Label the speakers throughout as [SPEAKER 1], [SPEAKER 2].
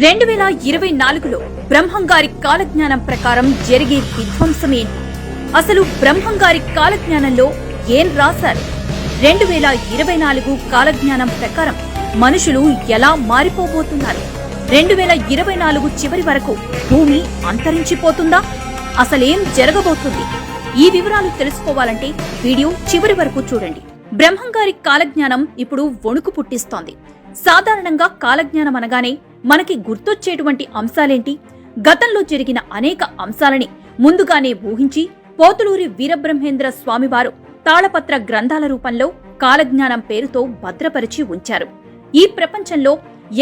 [SPEAKER 1] రెండు వేల ఇరవై నాలుగులో బ్రహ్మంగారి కాలజ్ఞానం ప్రకారం జరిగే విధ్వంసమే. అసలు బ్రహ్మంగారి కాలజ్ఞానంలో ఏం రాశారు? రెండు వేల ఇరవై నాలుగు కాలజ్ఞానం ప్రకారం మనుషులు ఎలా మారిపోబోతున్నారు? రెండు వేల ఇరవై నాలుగు చివరి వరకు భూమి అంతరించిపోతుందా? అసలేం జరగబోతుంది? ఈ వివరాలు తెలుసుకోవాలంటే వీడియో చివరి వరకు చూడండి. బ్రహ్మంగారి కాలజ్ఞానం ఇప్పుడు వణుకు పుట్టిస్తోంది. సాధారణంగా కాలజ్ఞానం అనగానే మనకి గుర్తొచ్చేటువంటి అంశాలేంటి? గతంలో జరిగిన అనేక అంశాలని ముందుగానే ఊహించి పోతులూరి వీరబ్రహ్మేంద్ర స్వామివారు తాళపత్ర గ్రంథాల రూపంలో కాలజ్ఞానం పేరుతో భద్రపరిచి ఉంచారు. ఈ ప్రపంచంలో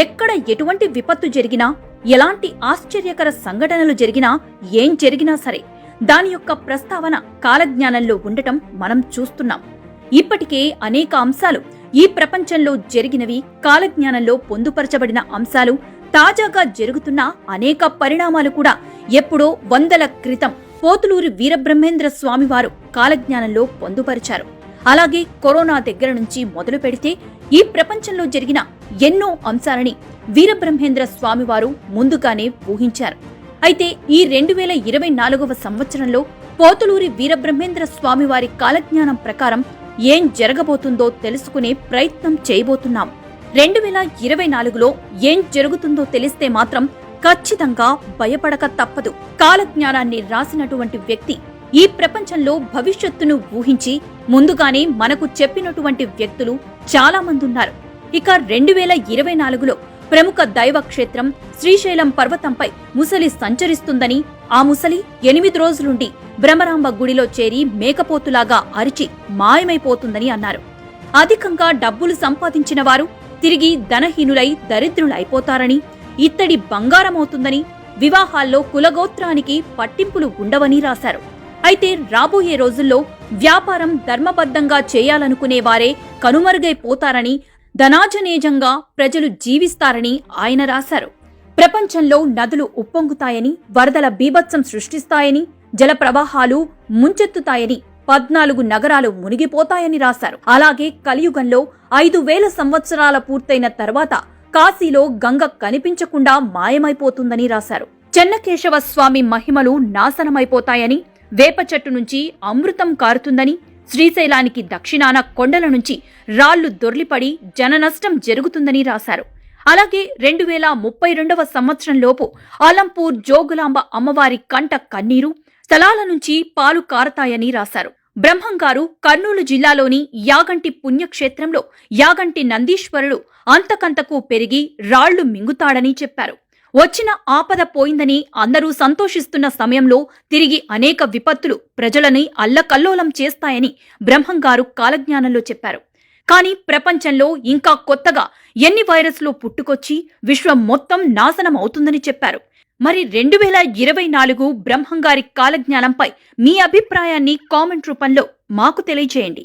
[SPEAKER 1] ఎక్కడ ఎటువంటి విపత్తు జరిగినా ఎలాంటి ఆశ్చర్యకర సంఘటనలు జరిగినా ఏం జరిగినా సరే దాని యొక్క ప్రస్తావన కాలజ్ఞానంలో ఉండటం మనం చూస్తున్నాం. ఇప్పటికే అనేక అంశాలు ఈ ప్రపంచంలో జరిగినవి కాలజ్ఞానంలో పొందుపరచబడిన అంశాలు తాజాగా జరుగుతున్న అనేక పరిణామాలు కూడా ఎప్పుడో వందల క్రితం పోతులూరి వీరబ్రహ్మేంద్ర స్వామివారు కాలజ్ఞానంలో పొందుపరిచారు. అలాగే కరోనా దగ్గర నుంచి మొదలు పెడితే ఈ ప్రపంచంలో జరిగిన ఎన్నో అంశాలని వీరబ్రహ్మేంద్ర స్వామివారు ముందుగానే ఊహించారు. అయితే ఈ రెండు వేల ఇరవై నాలుగవ సంవత్సరంలో పోతులూరి వీరబ్రహ్మేంద్ర స్వామివారి కాలజ్ఞానం ప్రకారం ఏం జరగబోతుందో తెలుసుకునే ప్రయత్నం చేయబోతున్నాం. రెండు వేల ఇరవై నాలుగులో ఏం జరుగుతుందో తెలిస్తే మాత్రం ఖచ్చితంగా భయపడక తప్పదు. కాలజ్ఞానాన్ని రాసినటువంటి వ్యక్తి ఈ ప్రపంచంలో భవిష్యత్తును ఊహించి ముందుగానే మనకు చెప్పినటువంటి వ్యక్తులు చాలా మంది ఉన్నారు ఇక రెండు వేల ఇరవై నాలుగులో ప్రముఖ దైవ క్షేత్రం శ్రీశైలం పర్వతంపై ముసలి సంచరిస్తుందని ఆ ముసలి ఎనిమిది రోజులుండి బ్రహ్మరాంబ గుడిలో చేరి మేకపోతులాగా అరిచి మాయమైపోతుందని అన్నారు. అధికంగా డబ్బులు సంపాదించిన వారు తిరిగి ధనహీనులై దరిద్రులైపోతారని ఇత్తడి బంగారమవుతుందని వివాహాల్లో కులగోత్రానికి పట్టింపులు ఉండవని రాశారు. అయితే రాబోయే రోజుల్లో వ్యాపారం ధర్మబద్ధంగా చేయాలనుకునే వారే కనుమరుగైపోతారని ధనాజనేజంగా ప్రజలు జీవిస్తారని ఆయన రాశారు. ప్రపంచంలో నదులు ఉప్పొంగుతాయని వరదల బీభత్సం సృష్టిస్తాయని జల ప్రవాహాలు ముంచెత్తుతాయని పద్నాలుగు నగరాలు మునిగిపోతాయని రాశారు. అలాగే కలియుగంలో ఐదు వేల సంవత్సరాల పూర్తయిన తర్వాత కాశీలో గంగ కనిపించకుండా మాయమైపోతుందని రాశారు. చెన్నకేశవ స్వామి మహిమలు నాశనమైపోతాయని వేప చెట్టు నుంచి అమృతం కారుతుందని శ్రీశైలానికి దక్షిణాన కొండల నుంచి రాళ్ళు దొర్లిపడి జననష్టం జరుగుతుందని రాశారు. అలాగే రెండు వేల ముప్పై రెండవ సంవత్సరంలోపు ఆలంపూర్ జోగులాంబ అమ్మవారి కంట కన్నీరు స్థలాల నుంచి పాలు కారతాయని రాశారు. బ్రహ్మంగారు కర్నూలు జిల్లాలోని యాగంటి పుణ్యక్షేత్రంలో యాగంటి నందీశ్వరుడు అంతకంతకు పెరిగి రాళ్ళు మింగుతాడని చెప్పారు. వచ్చిన ఆపద పోయిందని అందరూ సంతోషిస్తున్న సమయంలో తిరిగి అనేక విపత్తులు ప్రజలని అల్లకల్లోలం చేస్తాయని బ్రహ్మంగారు కాలజ్ఞానంలో చెప్పారు. కానీ ప్రపంచంలో ఇంకా కొత్తగా ఎన్ని వైరస్లు పుట్టుకొచ్చి విశ్వం మొత్తం నాశనం అవుతుందని చెప్పారు. మరి రెండు వేల ఇరవై నాలుగు బ్రహ్మంగారి కాలజ్ఞానంపై మీ అభిప్రాయాన్ని కామెంట్ రూపంలో మాకు తెలియజేయండి